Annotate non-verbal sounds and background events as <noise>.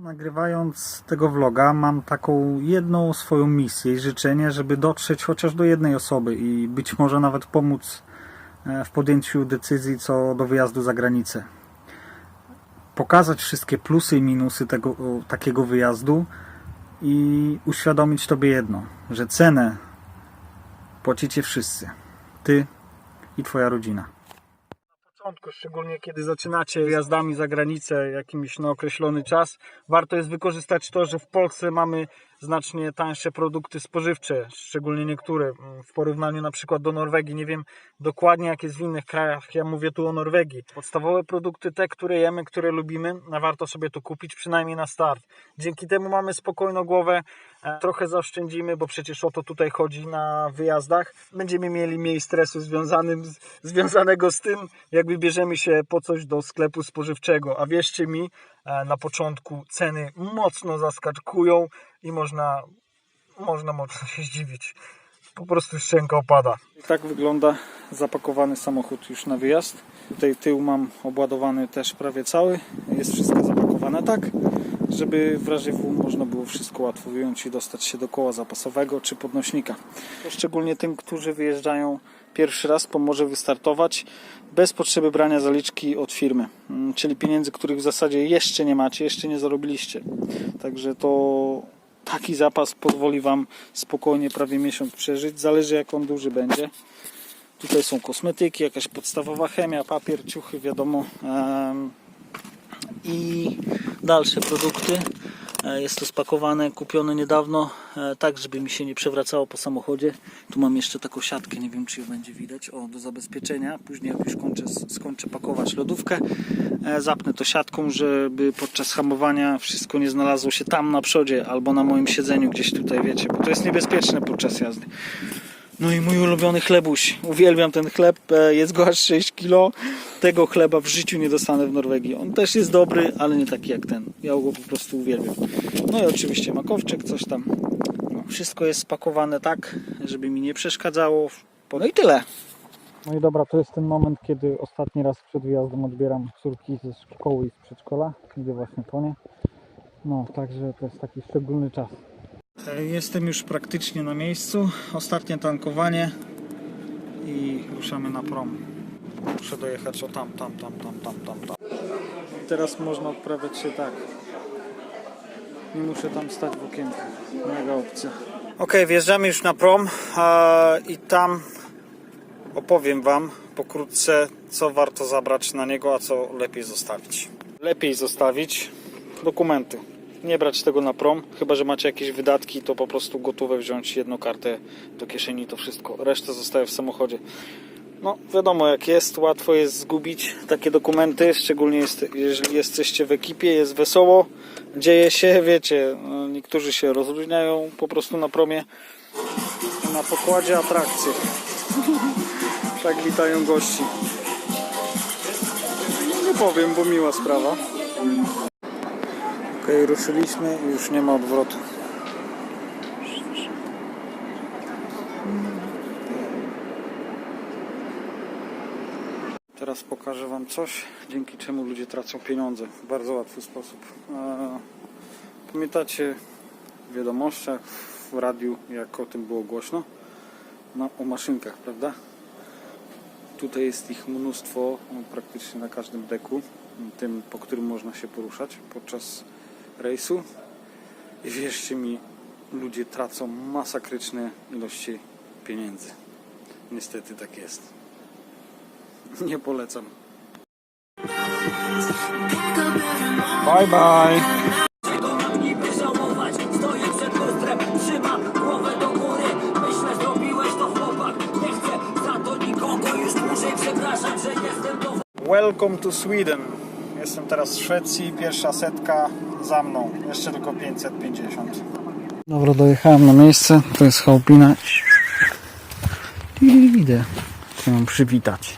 nagrywając tego vloga mam taką jedną swoją misję i życzenie, żeby dotrzeć chociaż do jednej osoby i być może nawet pomóc e, w podjęciu decyzji co do wyjazdu za granicę. Pokazać wszystkie plusy i minusy tego, takiego wyjazdu i uświadomić Tobie jedno, że cenę płacicie wszyscy. Ty i Twoja rodzina. Początku, szczególnie kiedy zaczynacie wyjazdami za granicę jakimś na określony czas, warto jest wykorzystać to, że w Polsce mamy znacznie tańsze produkty spożywcze, szczególnie niektóre mm, w porównaniu na przykład do Norwegii. Nie wiem dokładnie jak jest w innych krajach, ja mówię tu o Norwegii. Podstawowe produkty, te, które jemy, które lubimy, a warto sobie to kupić przynajmniej na start. Dzięki temu mamy spokojną głowę, trochę zaoszczędzimy, bo przecież o to tutaj chodzi na wyjazdach. Będziemy mieli mniej stresu związanym związanego z tym, jak wybierzemy się po coś do sklepu spożywczego. A wierzcie mi, e, na początku ceny mocno zaskakują i można, można mocno się zdziwić. Po prostu szczęka opada. I tak wygląda zapakowany samochód już na wyjazd. Tutaj tył mam obładowany też prawie cały. Jest wszystko zapakowane tak, żeby w razie W można było wszystko łatwo wyjąć i dostać się do koła zapasowego czy podnośnika. Szczególnie tym, którzy wyjeżdżają pierwszy raz, pomoże wystartować bez potrzeby brania zaliczki od firmy, Mm, czyli pieniędzy, których w zasadzie jeszcze nie macie, jeszcze nie zarobiliście. Także to taki zapas pozwoli Wam spokojnie prawie miesiąc przeżyć. Zależy jak on duży będzie. Tutaj są kosmetyki, jakaś podstawowa chemia, papier, ciuchy, wiadomo. I dalsze produkty. E, Jest to spakowane, kupione niedawno, e, tak żeby mi się nie przewracało po samochodzie. Tu mam jeszcze taką siatkę, nie wiem czy ją będzie widać, o do zabezpieczenia. Później jak już kończę, skończę pakować lodówkę, e, zapnę to siatką, żeby podczas hamowania wszystko nie znalazło się tam na przodzie albo na moim siedzeniu gdzieś tutaj, wiecie, bo to jest niebezpieczne podczas jazdy. No i mój ulubiony chlebuś. Uwielbiam ten chleb. Jest go aż 6 kg. Tego chleba w życiu nie dostanę w Norwegii. On też jest dobry, ale nie taki jak ten. Ja go po prostu uwielbiam. No i oczywiście makowczyk, coś tam. No, wszystko jest spakowane tak, żeby mi nie przeszkadzało. No i tyle. No i dobra, to jest ten moment, kiedy ostatni raz przed wyjazdem odbieram córki ze szkoły i z przedszkola. Idę właśnie po nie. No, także to jest taki szczególny czas. Jestem już praktycznie na miejscu. Ostatnie tankowanie i ruszamy na prom. Muszę dojechać o tam, tam, tam, tam, tam, tam, tam. Teraz można odprawiać się tak. Nie muszę tam stać w okienku. Mega opcja. Ok, wjeżdżamy już na prom i tam opowiem Wam pokrótce, co warto zabrać na niego, a co lepiej zostawić. Lepiej zostawić dokumenty. Nie brać tego na prom, chyba że macie jakieś wydatki, to po prostu gotówę wziąć, jedną kartę do kieszeni, to wszystko. Resztę zostaje w samochodzie. No, wiadomo jak jest, łatwo jest zgubić takie dokumenty, szczególnie jest, jeżeli jesteście w ekipie, jest wesoło, dzieje się, <laughs> wiecie, no, niektórzy się rozluźniają po prostu na promie, na pokładzie atrakcje. <laughs> tak witają gości. Nie powiem, bo miła sprawa. Ok, ruszyliśmy i już nie ma odwrotu. Teraz pokażę Wam coś, dzięki czemu ludzie tracą pieniądze w bardzo łatwy sposób. E, Pamiętacie w wiadomościach, w radiu, jak o tym było głośno? No, o maszynkach, prawda? Tutaj jest ich mnóstwo, no, praktycznie na każdym deku, tym, po którym można się poruszać podczas rejsu. I wierzcie mi, ludzie tracą masakryczne ilości pieniędzy. Niestety tak jest. Nie polecam. Bye bye. Czego mam niby żałować? Stoję przed lustrem, trzymam głowę do góry Myślę, zrobiłeś to chłopak Nie chcę za to nikogo już dłużej Przepraszam, że jestem to Welcome to Sweden. Jestem teraz w Szwecji, pierwsza setka za mną. Jeszcze tylko 550. Dobra, dojechałem na miejsce. To jest chałupina. I idę. Chcę ją przywitać.